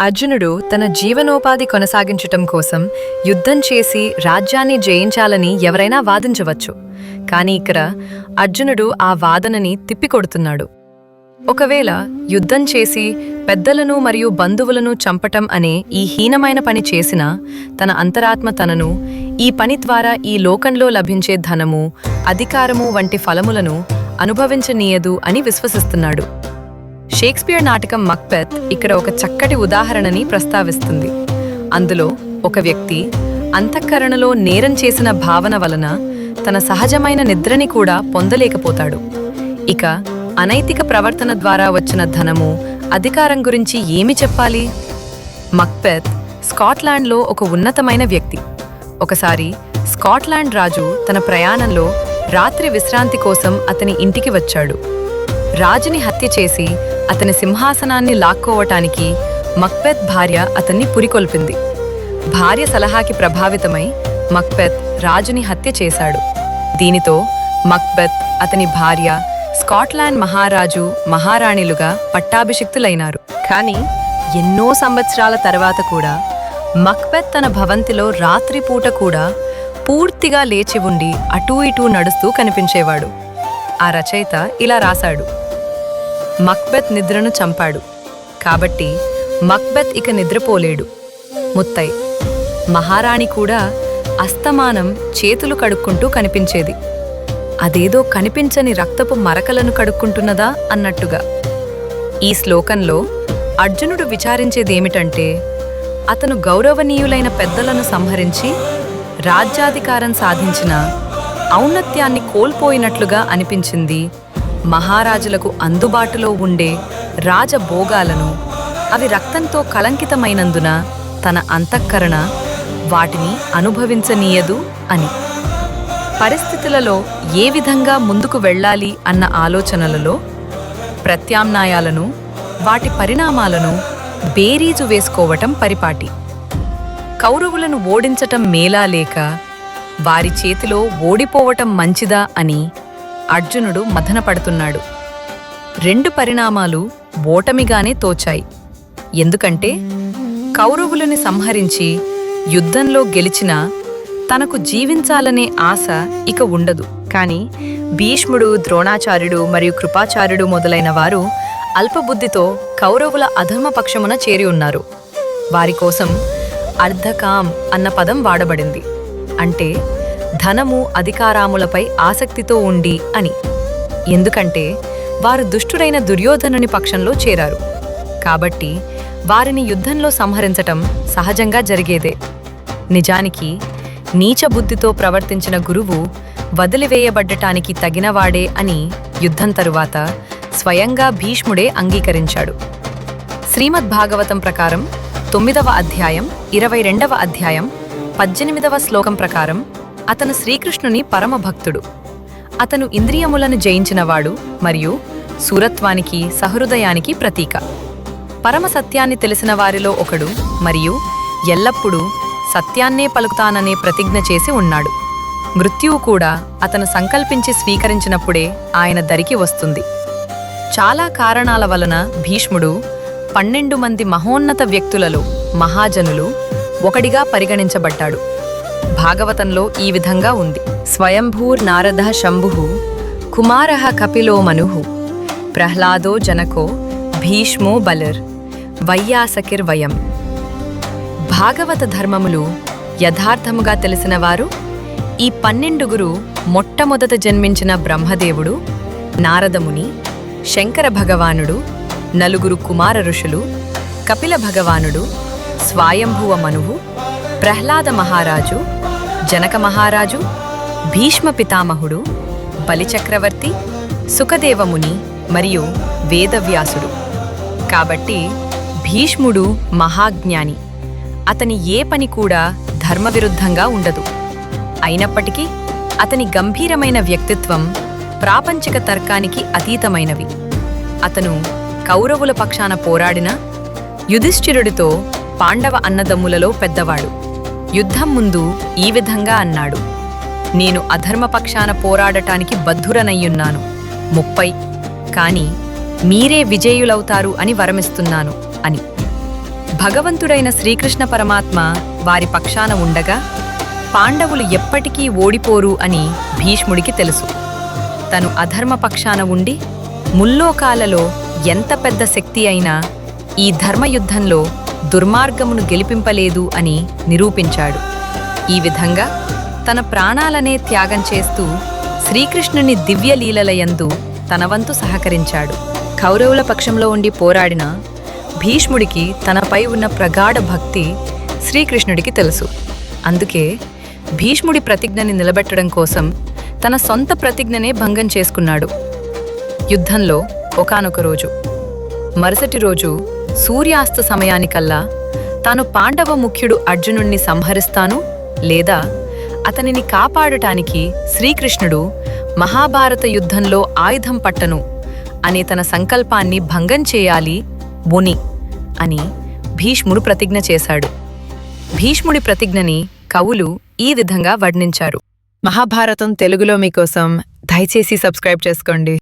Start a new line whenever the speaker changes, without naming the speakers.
అర్జునుడు తన జీవనోపాధి కొనసాగించటం కోసం యుద్ధం చేసి రాజ్యాన్ని జయించాలని ఎవరైనా వాదించవచ్చు. కానీ ఇక్కడ అర్జునుడు ఆ వాదనని తిప్పికొడుతున్నాడు. ఒకవేళ యుద్ధం చేసి పెద్దలను మరియు బంధువులను చంపటం అనే ఈ హీనమైన పని చేసినా తన అంతరాత్మ తనను ఈ పని ద్వారా ఈ లోకంలో లభించే ధనము అధికారము వంటి ఫలములను అనుభవించనీయదు అని విశ్వసిస్తున్నాడు. షేక్స్పియర్ నాటకం మక్బెత్ ఇక్కడ ఒక చక్కటి ఉదాహరణని ప్రస్తావిస్తుంది. అందులో ఒక వ్యక్తి అంతఃకరణలో నేరం చేసిన భావన వలన తన సహజమైన నిద్రని కూడా పొందలేకపోతాడు. ఇక అనైతిక ప్రవర్తన ద్వారా వచ్చిన ధనము అధికారం గురించి ఏమి చెప్పాలి? మక్బెత్ స్కాట్లాండ్లో ఒక ఉన్నతమైన వ్యక్తి. ఒకసారి స్కాట్లాండ్ రాజు తన ప్రయాణంలో రాత్రి విశ్రాంతి కోసం అతని ఇంటికి వచ్చాడు. రాజుని హత్య చేసి అతని సింహాసనాన్ని లాక్కోవటానికి మక్బెత్ భార్య అతన్ని పురికొల్పింది. భార్య సలహాకి ప్రభావితమై మక్బెత్ రాజుని హత్య చేశాడు. దీనితో మక్బెత్ అతని భార్య స్కాట్లాండ్ మహారాజు మహారాణిలుగా పట్టాభిషిక్తులైనారు. కానీ ఎన్నో సంవత్సరాల తర్వాత కూడా మక్బెత్ తన భవంతిలో రాత్రిపూట కూడా పూర్తిగా లేచి ఉండి అటూ ఇటూ నడుస్తూ కనిపించేవాడు. ఆ రచయిత ఇలా రాశాడు. మక్బెత్ నిద్రను చంపాడు. కాబట్టి మక్బెత్ ఇక నిద్రపోలేడు. ముత్తై మహారాణి కూడా అస్తమానం చేతులు కడుక్కుంటూ కనిపించేది. అదేదో కనిపించని రక్తపు మరకలను కడుక్కుంటున్నదా అన్నట్టుగా. ఈ శ్లోకంలో అర్జునుడు విచారించేదేమిటంటే అతను గౌరవనీయులైన పెద్దలను సంహరించి రాజ్యాధికారం సాధించిన ఔన్నత్యాన్ని కోల్పోయినట్లుగా అనిపించింది మహారాజులకు అందుబాటులో ఉండే రాజభోగాలను అవి రక్తంతో కలంకితమైనందున తన అంతఃకరణ వాటిని అనుభవించనీయదు అని. పరిస్థితులలో ఏ విధంగా ముందుకు వెళ్ళాలి అన్న ఆలోచనలలో ప్రత్యామ్నాయాలను వాటి పరిణామాలను బేరీజు వేసుకోవటం పరిపాటి. కౌరవులను ఓడించటం మేలా లేక వారి చేతిలో ఓడిపోవటం మంచిదా అని అర్జునుడు మథనపడుతున్నాడు. రెండు పరిణామాలు ఓటమిగానే తోచాయి. ఎందుకంటే కౌరవులని సంహరించి యుద్ధంలో గెలిచినా తనకు జీవించాలనే ఆశ ఇక ఉండదు. కాని భీష్ముడు ద్రోణాచార్యుడు మరియు కృపాచార్యుడు మొదలైన వారు అల్పబుద్ధితో కౌరవుల అధర్మపక్షమున చేరి ఉన్నారు. వారి కోసం అర్ధకాం అన్న పదం వాడబడింది. అంటే ధనము అధికారాములపై ఆసక్తితో ఉండి అని. ఎందుకంటే వారు దుష్టుడైన దుర్యోధనుని పక్షంలో చేరారు. కాబట్టి వారిని యుద్ధంలో సంహరించటం సహజంగా జరిగేదే. నిజానికి నీచ బుద్ధితో ప్రవర్తించిన గురువు వదిలివేయబడ్డటానికి తగినవాడే అని యుద్ధం తరువాత స్వయంగా భీష్ముడే అంగీకరించాడు. శ్రీమద్ భాగవతం ప్రకారం తొమ్మిదవ అధ్యాయం ఇరవై రెండవ అధ్యాయం పద్దెనిమిదవ శ్లోకం ప్రకారం అతను శ్రీకృష్ణుని పరమభక్తుడు. అతను ఇంద్రియములను జయించినవాడు మరియు సూరత్వానికి సహృదయానికి ప్రతీక. పరమ సత్యాన్ని తెలిసిన వారిలో ఒకడు మరియు ఎల్లప్పుడూ సత్యాన్నే పలుకుతాననే ప్రతిజ్ఞ చేసి ఉన్నాడు. మృత్యువు కూడా అతను సంకల్పించి స్వీకరించినప్పుడే ఆయన దరికి వస్తుంది. చాలా కారణాల వలన భీష్ముడు పన్నెండు మంది మహోన్నత వ్యక్తులలో మహాజనులు ఒకడిగా పరిగణించబడ్డాడు. భాగవతంలో ఈ విధంగా ఉంది. స్వయంభూర్ నారద శంభు కుమారః కపిలో మను ప్రహ్లాదో జనకో భీష్మో బలర్ వయ్యాసకిర్ వయం. భాగవత ధర్మములు యథార్థముగా తెలిసిన వారు ఈ పన్నెండుగురు మొట్టమొదట జన్మించిన బ్రహ్మదేవుడు నారదముని శంకర భగవానుడు నలుగురు కుమార ఋషులు కపిల భగవానుడు స్వాయంభువ మనువు ప్రహ్లాద మహారాజు జనక మహారాజు భీష్మ పితామహుడు బలిచక్రవర్తి సుఖదేవముని మరియు వేదవ్యాసుడు. కాబట్టి భీష్ముడు మహాజ్ఞాని. అతని ఏ పని కూడా ధర్మవిరుద్ధంగా ఉండదు. అయినప్పటికీ అతని గంభీరమైన వ్యక్తిత్వం ప్రాపంచిక తర్కానికి అతీతమైనవి. అతను కౌరవుల పక్షాన పోరాడిన యుధిష్ఠిరుడితో పాండవ అన్నదమ్ములలో పెద్దవాడు. యుద్ధం ముందు ఈ విధంగా అన్నాడు. నేను అధర్మపక్షాన పోరాడటానికి బద్ధురనయ్యున్నాను. ముప్పై. కాని మీరే విజయులవుతారు అని వరమిస్తున్నాను అని. భగవంతుడైన శ్రీకృష్ణ పరమాత్మ వారి పక్షాన ఉండగా పాండవులు ఎప్పటికీ ఓడిపోరు అని భీష్ముడికి తెలుసు. తను అధర్మపక్షాన ఉండి ముల్లోకాలలో ఎంత పెద్ద శక్తి అయినా ఈ ధర్మయుద్ధంలో దుర్మార్గమును గెలిపింపలేదు అని నిరూపించాడు. ఈ విధంగా తన ప్రాణాలనే త్యాగం చేస్తూ శ్రీకృష్ణుని దివ్యలీలలయందు తన వంతు సహకరించాడు. కౌరవుల పక్షంలో ఉండి పోరాడిన భీష్ముడికి తనపై ఉన్న ప్రగాఢ భక్తి శ్రీకృష్ణుడికి తెలుసు. అందుకే భీష్ముడి ప్రతిజ్ఞని నిలబెట్టడం కోసం తన సొంత ప్రతిజ్ఞనే భంగం చేసుకున్నాడు. యుద్ధంలో ఒకానొక రోజు మరుసటి రోజు సూర్యాస్త సమయానికల్లా తాను పాండవ ముఖ్యుడు అర్జునుణ్ణి సంహరిస్తాను లేదా అతనిని కాపాడటానికి శ్రీకృష్ణుడు మహాభారత యుద్ధంలో ఆయుధం పట్టను అనే తన సంకల్పాన్ని భంగం చేయాలి బుని అని భీష్ముడు ప్రతిజ్ఞ చేశాడు. భీష్ముడి ప్రతిజ్ఞని కవులు ఈ విధంగా వర్ణించారు. మహాభారతం తెలుగులో మీకోసం దయచేసి సబ్స్క్రైబ్ చేసుకోండి.